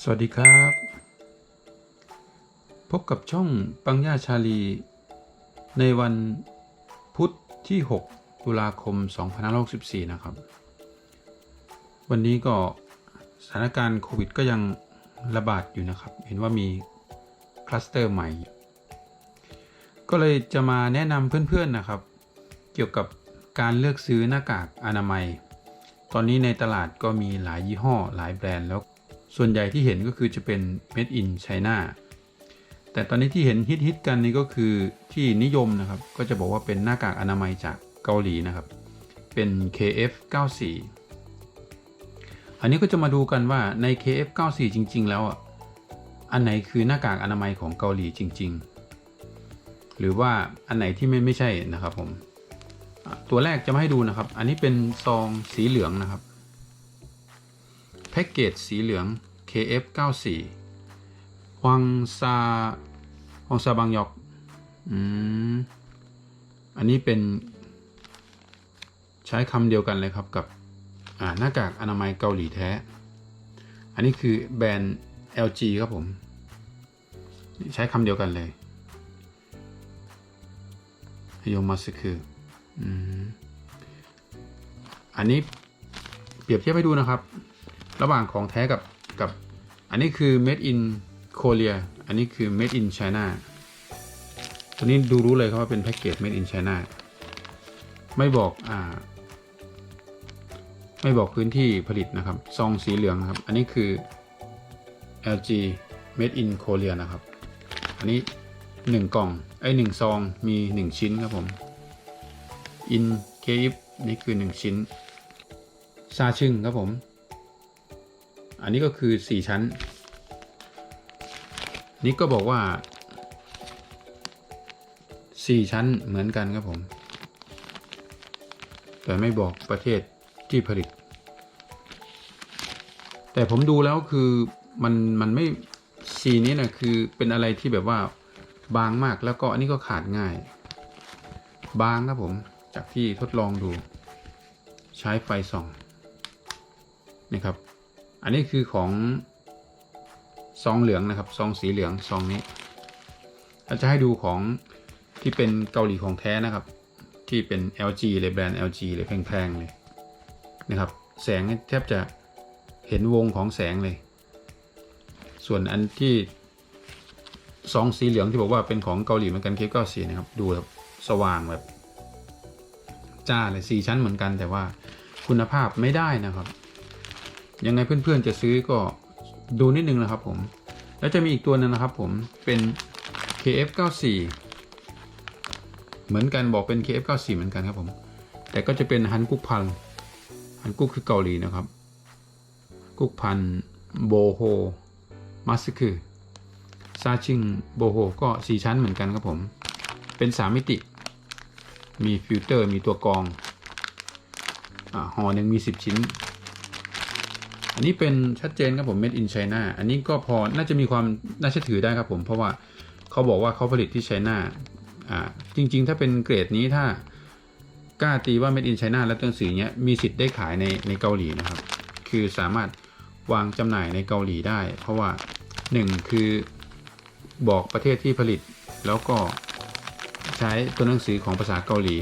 สวัสดีครับ พบกับช่องปังย่าชาลี ในวันพุธที่ 6 ตุลาคม 2564 นะครับ วันนี้ก็สถานการณ์โควิดก็ยังระบาดอยู่นะครับ เห็นว่ามีคลัสเตอร์ใหม่ ก็เลยจะมาแนะนำเพื่อนๆนะครับ เกี่ยวกับการเลือกซื้อหน้ากากอนามัย ตอนนี้ในตลาดก็มีหลายยี่ห้อหลายแบรนด์แล้ว ส่วนใหญ่ที่เห็นก็คือจะเป็น made in China แต่ตอนนี้ที่เห็นฮิตฮิตๆกันนี่ก็คือที่นิยมนะครับ ก็จะบอกว่าเป็นหน้ากากอนามัยจากเกาหลีนะครับ เป็น KF94 อันนี้ก็จะมาดูกันว่าใน KF94 จริง ๆ แล้วอะ อันไหนคือหน้ากากอนามัยของเกาหลีจริง ๆ หรือว่าอันไหนที่ไม่ไม่ใช่นะครับผม ตัวแรกจะมาให้ดูนะครับ อันนี้เป็นซองสีเหลืองนะครับ แพ็กเกจสีเหลือง KF94 ฮวังซาฮวังซาบางยอก อืม อันนี้เป็น ใช้คำเดียวกันเลยครับกับหน้ากากอนามัยเกาหลีแท้ อันนี้คือแบรนด์ LG ครับผม ใช้คำเดียวกันเลยฮโยมาสคืออันนี้เปรียบเทียบให้ดูนะครับ ระหว่างของแท้กับกับ อันนี้คือ made in Korea อันนี้คือ made in China ตัวนี้ดูรู้เลยครับว่าเป็นแพ็กเกจ made in China ไม่บอกอ่า ไม่บอกพื้นที่ผลิตนะครับ ซองสีเหลืองนะครับ อันนี้คือ LG made in Korea นะครับ อันนี้ 1 กล่อง ไอ้ย1ซองมี 1 ชิ้นครับผม in KF นี่คือ 1 ชิ้น ซาชึงครับผม อันนี้ก็คือ 4 ชั้น นี่ก็บอกว่า 4 ชั้นเหมือนกันครับผม แต่ไม่บอกประเทศที่ผลิต แต่ผมดูแล้วคือมันมันไม่สีนี้นะคือเป็นอะไรที่แบบว่าบางมากแล้วก็อันนี้ก็ขาดง่าย บางครับผมจากที่ทดลองดู ใช้ไฟส่องนะครับ อันนี้คือของซองเหลืองนะครับซองสีเหลืองซองนี้เราจะให้ดูของที่เป็นเกาหลีของแท้นะครับ ที่เป็น LG เลยแบรนด์ LG เลยแพงๆเลยนะครับ แสงแทบจะเห็นวงของแสงเลย ส่วนอันที่ซองสีเหลืองที่บอกว่าเป็นของเกาหลีเหมือนกันเคก้าสีนะครับ ดูแบบสว่างแบบจ้าเลยสี่ชั้นเหมือนกันแต่ว่าคุณภาพไม่ได้นะครับ ยังไงเพื่อนๆจะซื้อก็ดูนิดนึงนะครับผม แล้วจะมีอีกตัวหนึงนะครับผมเป็น KF94 เหมือนกันบอกเป็น KF94 เหมือนกันครับผม แต่ก็จะเป็นฮันกุกพันฮันกุกคือเกาหลีนะครับ กุกพันโบโฮมัสคือซาชิงโบโฮก็ 4 ชั้นเหมือนกันครับผม เป็น 3 มิติ มีฟิลเตอร์มีตัวกรองอ่าห่อหนึ่งมี 10 ชิ้น อันนี้เป็นชัดเจนครับผม made in China อันนี้ก็พอน่าจะมีความน่าเชื่อถือได้ครับผม เพราะว่าเขาบอกว่าเขาผลิตที่ China อ่าจริง ๆ ถ้าเป็นเกรดนี้ถ้ากล้าตีว่า made in China แล้วตัวหนังสือเนี้ยมีสิทธิ์ได้ขายในในเกาหลีนะครับ คือสามารถวางจำหน่ายในเกาหลีได้ เพราะว่า 1 คือบอกประเทศที่ผลิต แล้วก็ใช้ตัวหนังสือของภาษาเกาหลี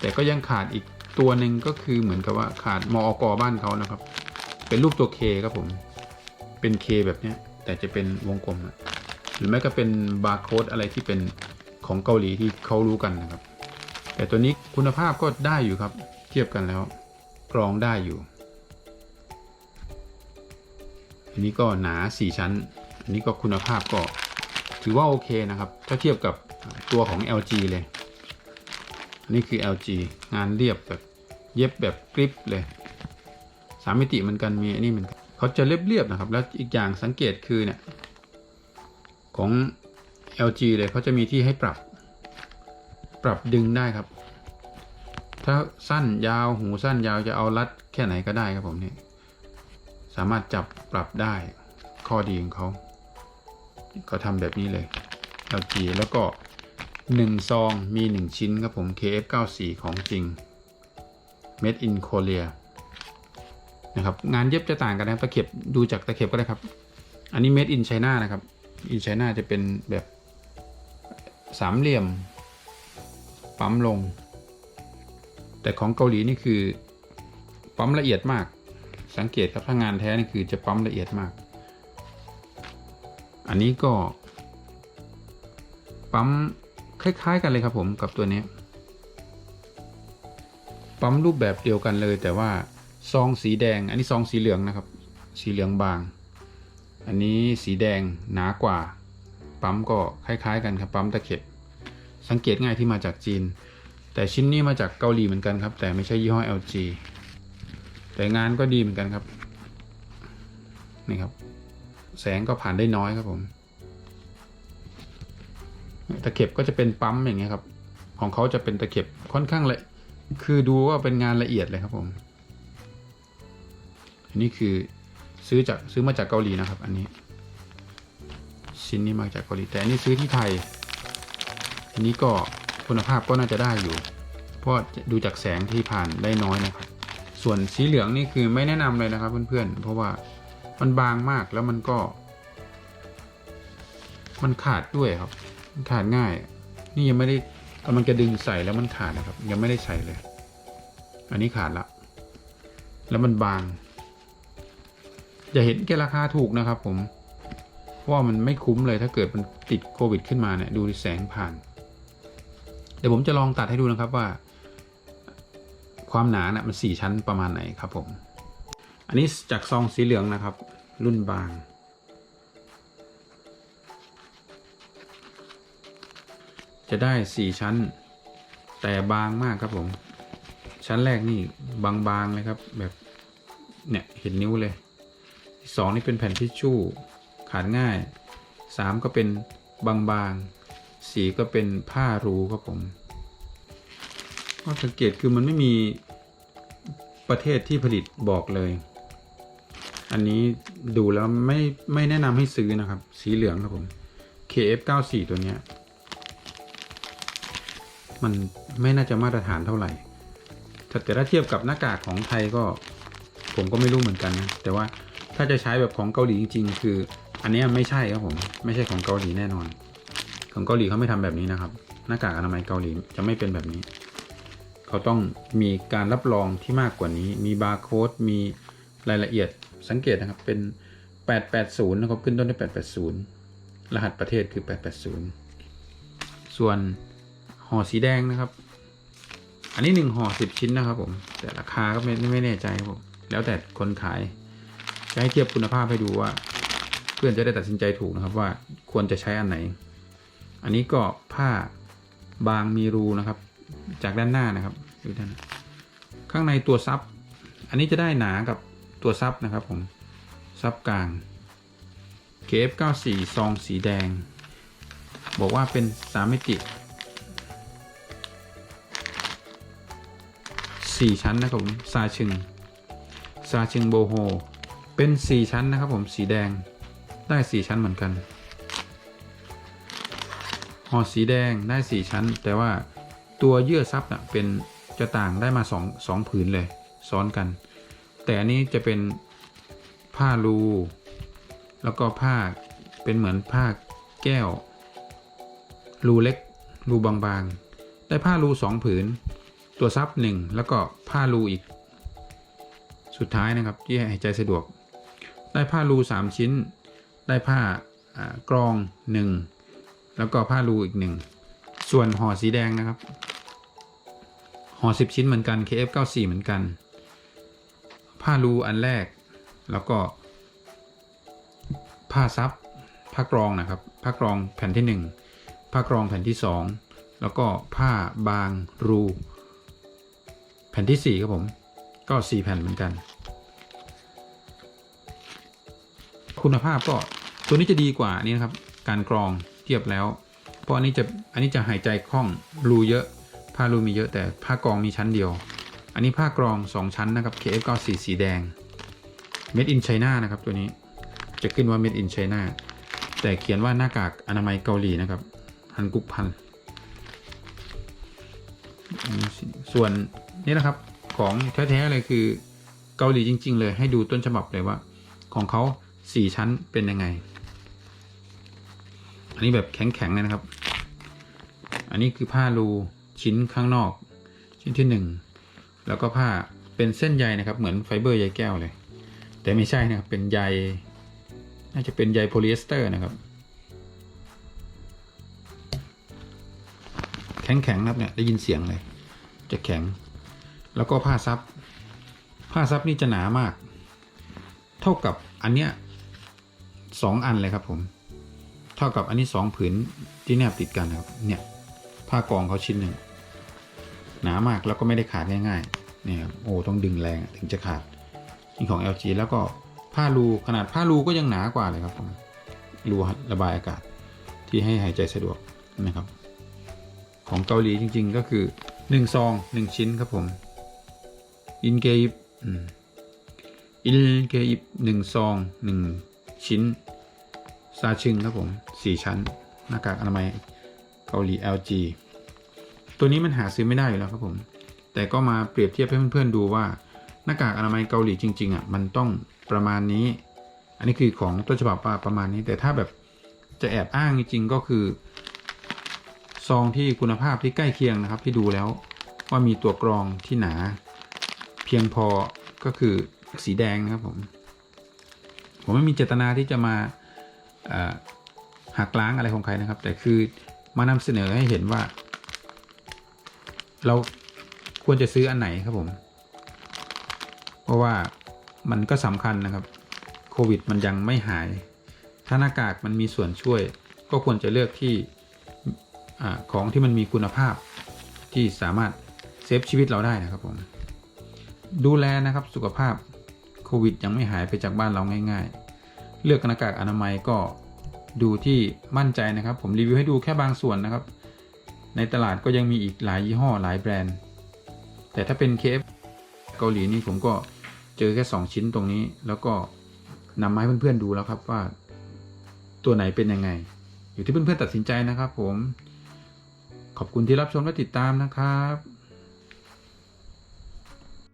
แต่ก็ยังขาดอีกตัวหนึ่งก็คือเหมือนกับว่าขาดมอกบ้านเขานะครับ เป็นรูปตัว K ครับผม เป็น K แบบเนี้ย แต่จะเป็นวงกลมอะหรือไม่ก็เป็นบาร์โค้ดอะไรที่เป็นของเกาหลีที่เขารู้กันนะครับ แต่ตัวนี้คุณภาพก็ได้อยู่ครับ เทียบกันแล้วกรองได้อยู่ อันนี้ก็หนา 4 ชั้น อันนี้ก็คุณภาพก็ถือว่าโอเคนะครับ ถ้าเทียบกับตัวของ LG เลย อันนี้คือ LG งานเรียบแบบเย็บแบบกริปเลย สามมิติเหมือนกันมีอันนี้เหมือนกันเขาจะเรียบๆนะครับ แล้วอีกอย่างสังเกตคือเนี่ยของ LG เลยเขาจะมีที่ให้ปรับ ปรับดึงได้ครับ ถ้าสั้นยาวหูสั้นยาวจะเอารัดแค่ไหนก็ได้ครับผมเนี่ยสามารถจับปรับได้ข้อดีของเขาเขาทำแบบนี้เลย LG แล้วก็ 1 ซองมี 1 ชิ้นครับผม KF94 ของจริง Made in Korea นะครับงานเย็บจะต่างกันนะครับตะเข็บดูจากตะเข็บก็ได้ครับ อันนี้ made in China นะครับ in China จะเป็นแบบสามเหลี่ยม ปั๊มลง แต่ของเกาหลีนี่คือปั๊มละเอียดมาก สังเกตครับถ้างานแท้นี่คือจะปั๊มละเอียดมาก อันนี้ก็ ปั๊มคล้ายๆกันเลยครับผมกับตัวนี้ ปั๊มรูปแบบเดียวกันเลยแต่ว่า ซองสีแดง อันนี้ซองสีเหลืองนะครับ สีเหลืองบาง อันนี้สีแดงหนากว่า ปั๊มก็คล้ายๆ กันครับปั๊มตะเข็บ สังเกตง่ายที่มาจากจีน แต่ชิ้นนี้มาจากเกาหลีเหมือนกันครับ แต่ไม่ใช่ยี่ห้อ LG แต่งานก็ดีเหมือนกันครับ นี่ครับ แสงก็ผ่านได้น้อยครับผม ตะเข็บก็จะเป็นปั๊มอย่างเงี้ยครับ ของเขาจะเป็นตะเข็บค่อนข้างละ คือดูว่าเป็นงานละเอียดเลยครับผม นนี้คือซื้อจากซื้อมาจากเกาหลีนะครับ อันนี้ ชิ้นนี้มาจากเกาหลีแต่อันนี้ซื้อที่ไทยอันนี้ก็คุณภาพก็น่าจะได้อยู่ เพราะดูจากแสงที่ผ่านได้น้อยนะครับ ส่วนสีเหลืองนี่คือไม่แนะนำเลยนะครับเพื่อนๆเพราะว่ามันบางมากแล้วมันก็ มันขาดด้วยครับขาดง่าย นี่ยังไม่ได้กำลังจะดึงใส่แล้วมันขาดนะครับ ยังไม่ได้ใส่เลย อันนี้ขาดละแล้วมันบาง อย่าเห็นแกราคาถูกนะครับผมว่ามันไม่คุ้มเลยถ้าเกิดมันติดโควิด ขึ้นมาเนี่ยดูแสงผ่าน เดี๋ยวผมจะลองตัดให้ดูนะครับว่า ความหนาเนี่ยมันสี่ชั้นประมาณไหนครับผม อันนี้จากซองสีเหลืองนะครับ รุ่นบาง จะได้สี่ชั้น แต่บางมากครับผม ชั้นแรกนี่บางๆเลยครับ แบบเนี่ยเห็นนิ้วเลย สองนี่เป็นแผ่นทิชชู่ขาดง่ายสามก็เป็นบางๆ สีก็เป็นผ้ารูครับผมก็สังเกตคือมันไม่มีประเทศที่ผลิตบอกเลย อันนี้ดูแล้วไม่ไม่แนะนำให้ซื้อนะครับ สีเหลืองครับผม KF94 ตัวเนี้ย มันไม่น่าจะมาตรฐานเท่าไหร่ แต่ถ้าเทียบกับหน้ากากของไทยก็ผมก็ไม่รู้เหมือนกันนะ แต่ว่า ถ้าจะใช้แบบของเกาหลีจริงๆคือ อันนี้ไม่ใช่ครับผมไม่ใช่ของเกาหลีแน่นอน ของเกาหลีเขาไม่ทำแบบนี้นะครับ หน้ากากอนามัยเกาหลีจะไม่เป็นแบบนี้ เขาต้องมีการรับรองที่มากกว่านี้ มีบาร์โค้ดมีรายละเอียดสังเกตนะครับเป็น 880นะครับขึ้นต้นด้วย880 รหัสประเทศคือ 880 ส่วนห่อสีแดงนะครับ อันนี้หนึ่งห่อสิบชิ้นนะครับผม แต่ราคาก็ไม่ไม่แน่ใจครับผม แล้วแต่คนขาย จะให้เทียบคุณภาพให้ดูว่า เพื่อนจะได้ตัดสินใจถูกนะครับว่าควรจะใช้อันไหน อันนี้ก็ผ้าบางมีรูนะครับ จากด้านหน้านะครับดูด้านข้างในตัวซับอันนี้จะได้หนากับตัวซับนะครับผมซับกลาง KF94 ซองสีแดง บอกว่าเป็นสามมิติสี่ชั้นนะครับผมซาชึงซาชึงโบโฮ เป็นสี่ชั้นนะครับผมสีแดงได้สี่ชั้นเหมือนกันห่อสีแดงได้สี่ชั้น แต่ว่าตัวเยื่อซับน่ะเป็นจะต่างได้มาสองสองผืนเลยซ้อนกัน แต่อันนี้จะเป็นผ้ารูแล้วก็ผ้าเป็นเหมือนผ้าแก้ว รูเล็ก รูบางๆ ได้ผ้ารูสองผืน ตัวซับหนึ่งแล้วก็ผ้ารูอีก สุดท้ายนะครับที่หายใจสะดวก ได้ผ้ารูสามชิ้น ได้ผ้ากรองหนึ่งแล้วก็ผ้ารูอีกหนึ่งส่วนห่อสีแดงนะครับห่อสิบชิ้นเหมือนกัน KF94 เหมือนกัน ผ้ารูอันแรก แล้วก็ ผ้าซับผ้ากรองนะครับ ผ้ากรองแผ่นที่หนึ่งผ้ากรองแผ่นที่สองแล้วก็ผ้าบางรู แผ่นที่ 4 ครับผม ก็ 4 แผ่นเหมือนกัน คุณภาพก็ตัวนี้จะดีกว่านี้นะครับ การกรองเทียบแล้ว เพราะอันนี้จะอันนี้จะหายใจคล่องรูเยอะผ้ารูมีเยอะแต่ผ้ากรองมีชั้นเดียว อันนี้ผ้ากรอง 2 ชั้นนะครับ KF94 สีแดง Made in China นะครับตัวนี้จะขึ้นว่า Made in China แต่เขียนว่าหน้ากากอนามัยเกาหลีนะครับฮันกุกพันส่วนนี่นะครับของแท้ๆเลยคือเกาหลีจริง ๆ เลยให้ดูต้นฉบับเลยว่า ของเขา สี่ชั้นเป็นยังไง อันนี้แบบแข็งๆเลยนะครับ อันนี้คือผ้ารูชิ้นข้างนอก ชิ้นที่หนึ่งแล้วก็ผ้าเป็นเส้นใยนะครับเหมือนไฟเบอร์ใยแก้วเลย แต่ไม่ใช่นะครับเป็นใยน่าจะเป็นใยโพลีเอสเตอร์นะครับ แข็งๆนะครับเนี่ยได้ยินเสียงเลย จะแข็ง แล้วก็ผ้าซับผ้าซับนี่จะหนามาก เท่ากับอันเนี้ย สองอันเลยครับผม เท่ากับอันนี้สองผืนที่แนบติดกันครับ เนี่ยผ้ากองเขาชิ้นหนึ่งหนามากแล้วก็ไม่ได้ขาดง่ายๆเนี่ยครับโอ้ต้องดึงแรงถึงจะขาดนี่ของ LG แล้วก็ผ้ารูขนาดผ้ารูก็ยังหนากว่าเลยครับผมรูระบายอากาศที่ให้หายใจสะดวกนะครับ ของเกาหลีจริง ๆ ก็คือ1ซอง1ชิ้นครับผมอินเกยิบอินเกยิบหนึ่งซองหนึ่ง ชิ้น ซาชึงครับผม 4 ชั้น หน้ากากอนามัยเกาหลี LG ตัวนี้มันหาซื้อไม่ได้อยู่แล้วครับผม แต่ก็มาเปรียบเทียบให้เพื่อนๆดูว่า หน้ากากอนามัยเกาหลีจริงๆอะมันต้องประมาณนี้ อันนี้คือของต้นฉบับว่าประมาณนี้ แต่ถ้าแบบจะแอบอ้างจริงๆก็คือ ซองที่คุณภาพที่ใกล้เคียงนะครับ ที่ดูแล้วว่ามีตัวกรองที่หนา เพียงพอก็คือสีแดงนะครับผม ผมไม่มีเจตนาที่จะมาหักล้างอะไรของใครนะครับ แต่คือมานำเสนอให้เห็นว่า เราควรจะซื้ออันไหนครับผม เพราะว่ามันก็สำคัญนะครับโควิดมันยังไม่หาย ถ้าหน้ากากมันมีส่วนช่วย ก็ควรจะเลือกที่อของที่มันมีคุณภาพที่สามารถเซฟชีวิตเราได้นะครับผมดูแลนะครับสุขภาพ โควิดยังไม่หายไปจากบ้านเราง่ายๆ เลือกหน้ากากอนามัยก็ดูที่มั่นใจนะครับ ผมรีวิวให้ดูแค่บางส่วนนะครับ ในตลาดก็ยังมีอีกหลายยี่ห้อหลายแบรนด์ แต่ถ้าเป็นเคฟเกาหลีนี่ผมก็เจอแค่ 2 ชิ้นตรงนี้ แล้วก็นำมาให้เพื่อนๆดูแล้วครับว่าตัวไหนเป็นยังไง อยู่ที่เพื่อนๆตัดสินใจนะครับ ผม ขอบคุณที่รับชมและติดตามนะครับ